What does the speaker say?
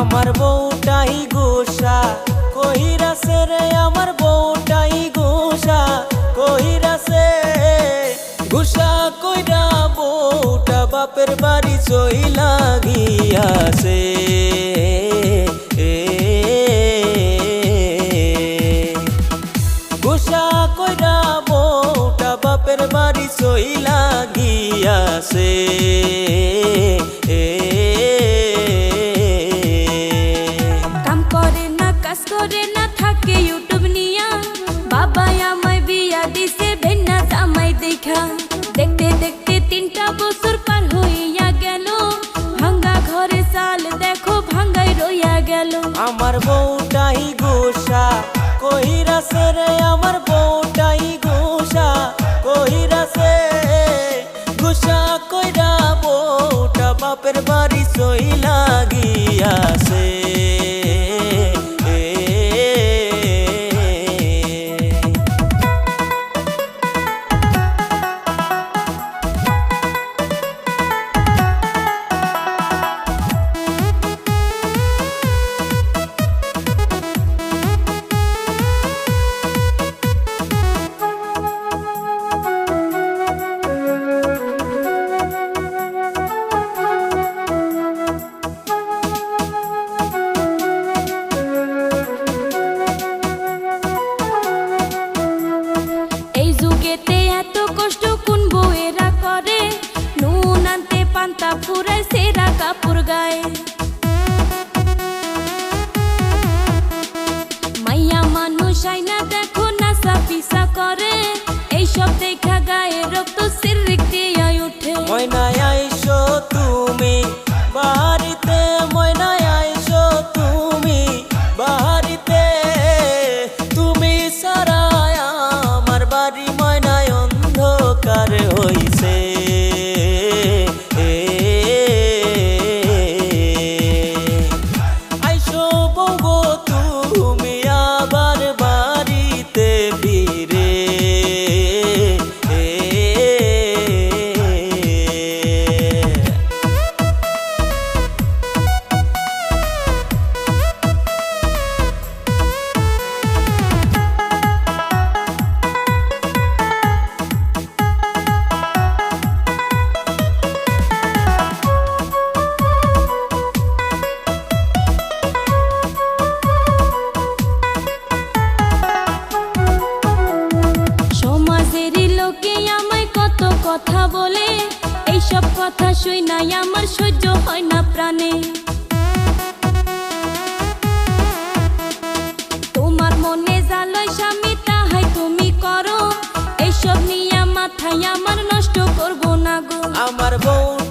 আমার বউটাই গোসা কহিরাছে রে আমার বউটাই গোসা কহিরাছে গোসা কইরা বউটা বাপের বাড়ি চইলা গিয়াছে। গোসা কইরা বউটা বাপের বাড়ি চইলা গিয়াছে। জামাই দেখতে দেখতে তিনটা বছর পার হইয়া গেল ভাঙ্গা ঘরে চাল দেখো ভাঙ্গাই রইয়া গেল আমার বউটাই গোসা কহিরাছে রে কাপড় মাইয়া মানুষ আইনা দেখো নাসা পিসা করে। এইসব দেখা গায়ে রক্ত সিরিক দিয়ে উঠে ময়নায় কথা বলে, এইসব কথা শুই নাই, আমার সহ্য হয় না প্রাণে। তোমার মনে জালয় স্বামী, তাহাই তুমি করো। এইসব নিয়ে মাথায় আমার নষ্ট করব না গো। আমার বউ